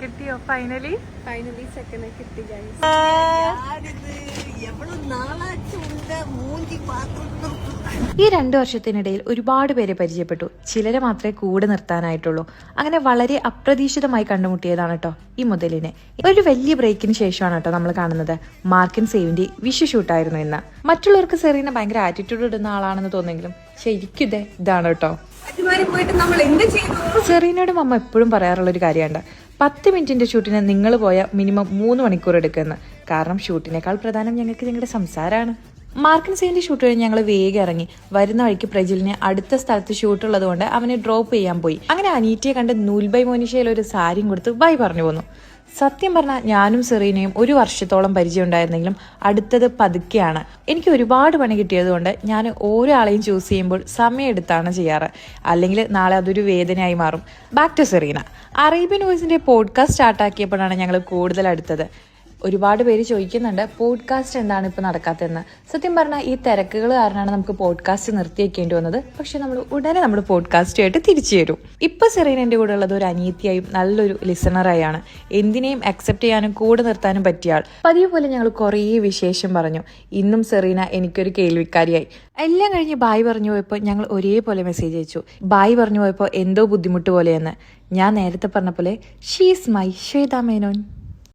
കിട്ടിയോ? Finally finally second കിട്ടി. ഈ രണ്ടു വർഷത്തിനിടയിൽ ഒരുപാട് പേരെ പരിചയപ്പെട്ടു. ചിലരെ മാത്രമേ കൂടെ നിർത്താനായിട്ടുള്ളൂ. അങ്ങനെ വളരെ അപ്രതീക്ഷിതമായി കണ്ടുമുട്ടിയതാണ് കേട്ടോ ഈ മുതലിനെ. ഒരു വലിയ ബ്രേക്കിന് ശേഷമാണ് കേട്ടോ നമ്മൾ കാണുന്നത്. മാർക്കിൻ സേവിന്റെ വിഷു ഷൂട്ടായിരുന്നു ഇന്ന്. മറ്റുള്ളവർക്ക് സെറീന ഭയങ്കര ആറ്റിറ്റ്യൂഡ് ഇടുന്ന ആളാണെന്ന് തോന്നെങ്കിലും ശരിക്കും ഇതാണ് കേട്ടോ. അജ്മാരി പോയിട്ട് നമ്മൾ എന്ത് ചെയ്തു? സെറീനയുടെ അമ്മ എപ്പോഴും പറയാറുള്ള ഒരു കാര്യമുണ്ട്. പത്ത് മിനിറ്റിന്റെ ഷൂട്ടിന് നിങ്ങൾ പോയ മിനിമം മൂന്ന് മണിക്കൂർ എടുക്കുമെന്ന് കാരണം ഷൂട്ടിനേക്കാൾ പ്രധാനം ഞങ്ങൾക്ക് ഞങ്ങളുടെ സംസാരമാണ് മാർക്കിൻ സെയിന്റെ ഷൂട്ട് കഴിഞ്ഞ് ഞങ്ങൾ വേഗം ഇറങ്ങി. വരുന്ന വഴിക്ക് പ്രജിലിനെ അടുത്ത സ്ഥലത്ത് ഷൂട്ട് ഉള്ളത് കൊണ്ട് അവനെ ഡ്രോപ്പ് ചെയ്യാൻ പോയി. അങ്ങനെ അനീറ്റയെ കണ്ട് നൂൽബൈ മോനിഷയിൽ ഒരു സാരിയും കൊടുത്ത് ബൈ പറഞ്ഞു പോന്നു. സത്യം പറഞ്ഞാൽ ഞാനും സെറീനയും ഒരു വർഷത്തോളം പരിചയം ഉണ്ടായിരുന്നെങ്കിലും അടുത്തത് പതുക്കെയാണ്. എനിക്ക് ഒരുപാട് പണി കിട്ടിയതുകൊണ്ട് ഞാൻ ഓരോ ആളെയും ചൂസ് ചെയ്യുമ്പോൾ സമയമെടുത്താണ് ചെയ്യാറ്. അല്ലെങ്കിൽ നാളെ അതൊരു വേദനയായി മാറും. ബാക്ക് ടു സെറീന അറേബ്യൻ വോയിസിന്റെ പോഡ്കാസ്റ്റ് സ്റ്റാർട്ടാക്കിയപ്പോഴാണ് ഞങ്ങൾ കൂടുതൽ അടുത്തത്. ഒരുപാട് പേര് ചോദിക്കുന്നുണ്ട് പോഡ്കാസ്റ്റ് എന്താണ് ഇപ്പോൾ നടക്കാത്തതെന്ന്? സത്യം പറഞ്ഞാൽ ഈ തിരക്കുകൾ കാരണമാണ് നമുക്ക് പോഡ്കാസ്റ്റ് നിർത്തി വെക്കേണ്ടി വന്നത്. പക്ഷെ നമ്മൾ ഉടനെ നമ്മൾ പോഡ്കാസ്റ്റുമായിട്ട് തിരിച്ചു വരും. ഇപ്പൊ സെറീന എന്റെ കൂടെ ഉള്ളത് ഒരു അനിയത്തിയായും നല്ലൊരു ലിസണറായാണ്. എന്തിനേയും അക്സെപ്റ്റ് ചെയ്യാനും കൂടെ നിർത്താനും പറ്റിയ ആൾ. പതിവ് പോലെ ഞങ്ങൾ കുറേ വിശേഷം പറഞ്ഞു. ഇന്നും സെറീന എനിക്കൊരു കേൾവിക്കാരിയായി. എല്ലാം കഴിഞ്ഞ് ബായ് പറഞ്ഞു പോയപ്പോൾ ഞങ്ങൾ ഒരേപോലെ മെസ്സേജ് അയച്ചു. ബായ് പറഞ്ഞു പോയപ്പോൾ എന്തോ ബുദ്ധിമുട്ട് പോലെയെന്ന്. ഞാൻ നേരത്തെ പറഞ്ഞ പോലെ ഷീസ് മൈ ശ്വേതാ മേനോൻ